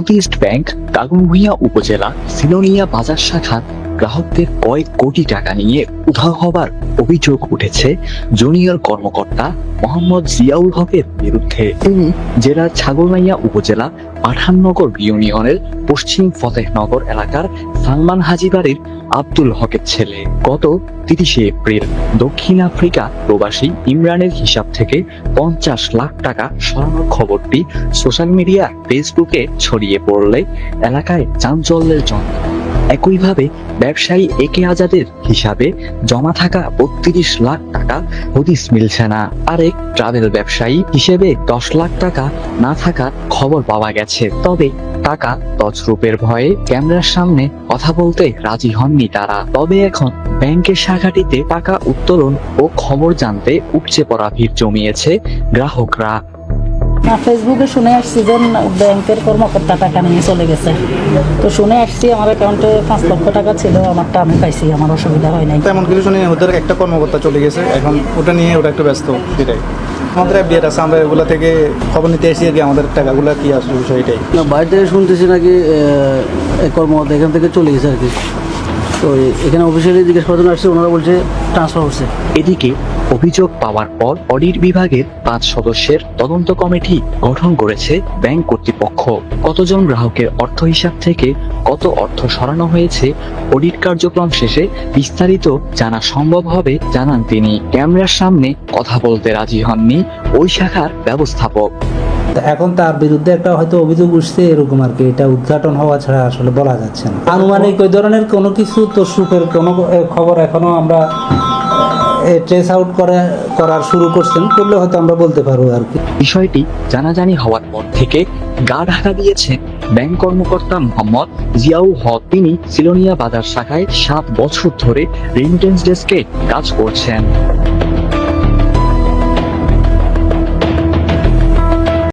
South east bank কাগুনভূঞা উপজেলা সিলোনিয়া বাজার শাখার গ্রাহকদের কয়েক কোটি টাকা নিয়ে উধাও হবার অভিযোগ উঠেছে জুনিয়র কর্মকর্তা মোহাম্মদ জিয়াউল হকের বিরুদ্ধে। তিনি জেলার ছাগলনাইয়া উপজেলা পাঠাননগর ইউনিয়নের পশ্চিম ফতেহনগর এলাকার সালমান হাজি বাড়ির আব্দুল হকের ছেলে। গত তিরিশে এপ্রিল দক্ষিণ আফ্রিকা প্রবাসী ইমরানের হিসাব থেকে পঞ্চাশ লাখ টাকা সরানোর খবরটি সোশ্যাল মিডিয়া ফেসবুকে ছড়িয়ে পড়লে এলাকায় চাঞ্চল্যের জন্ম। একইভাবে ব্যবসায়ী একে আজাদের হিসাবে জমা থাকা বত্রিশ লাখ টাকা হদিস মিলছে না। আরেক ট্রাভেল ব্যবসায়ী হিসেবে দশ লাখ টাকা না থাকার খবর পাওয়া গেছে। তবে টাকা তছরূপের ভয়ে ক্যামেরার সামনে কথা বলতে রাজি হননি তারা। তবে এখন ব্যাংকের শাখাটিতে টাকা উত্তোলন ও খবর জানতে উপচে পড়া ভিড় জমিয়েছে গ্রাহকরা। না ফেসবুকে শুনে আসছি যে ব্যাংকের কর্মকর্তা টাকা নিয়ে চলে গেছে। তো শুনে আসছি আমার অ্যাকাউন্টে পাঁচ লক্ষ টাকা ছিল আমারটা আমি পাইছি আমার অসুবিধা হয় নাই। তেমন কিছু শুনি ওদের একটা কর্মকর্তা চলে গেছে এখন ওটা নিয়ে ওটা একটু ব্যস্ত সেটাই। আমাদের আপডেট আছে আমরা এগুলো থেকে খবর নিতে এসেছি আর কি আমাদের টাকাগুলো কি আসবে বিষয় এটাই। না বাইরে থেকে শুনতেছি নাকি কর্মকর্তা এখান থেকে চলে গেছে আর কি। তো এখানে অফিসিয়ালি জিজ্ঞেস করার জন্য আসছে ওনারা বলছে ট্রান্সফার হচ্ছে। এদিকে অভিযোগ পাওয়ার পর অডিট বিভাগের পাঁচ সদস্যের তদন্ত কমিটি গঠন করেছে ব্যাংক কর্তৃপক্ষ। কতজন গ্রাহকের অর্থ হিসাব থেকে কত অর্থ সরানো হয়েছে অডিট কার্যক্রম শেষে বিস্তারিত জানা সম্ভব হবে জানান তিনি। ক্যামেরার সামনে কথা বলতে রাজি হননি ওই শাখার ব্যবস্থাপক। তা এখন তার বিরুদ্ধে একটা হয়তো অভিযোগ উঠছে এরকম আর কি, এটা উদ্ঘাটন হওয়া ছাড়া আসলে বলা যাচ্ছে না। আনুমানিক ওই ধরনের কোনো কিছু তসুপের কোনো খবর এখনও আমরা ট্রেস আউট করে, করার শুরু করছেন, করলে হয়তো আমরা বলতে পারব আর কি। বিষয়টি জানাজানি হওয়ার পর থেকে গা ঢাকা দিয়েছেন ব্যাংক কর্মকর্তা মোহাম্মদ জিয়াউ হক। তিনি সিলোনিয়া বাজার শাখায় সাত বছর ধরে রেমিটেন্স ডেস্কে কাজ করছেন।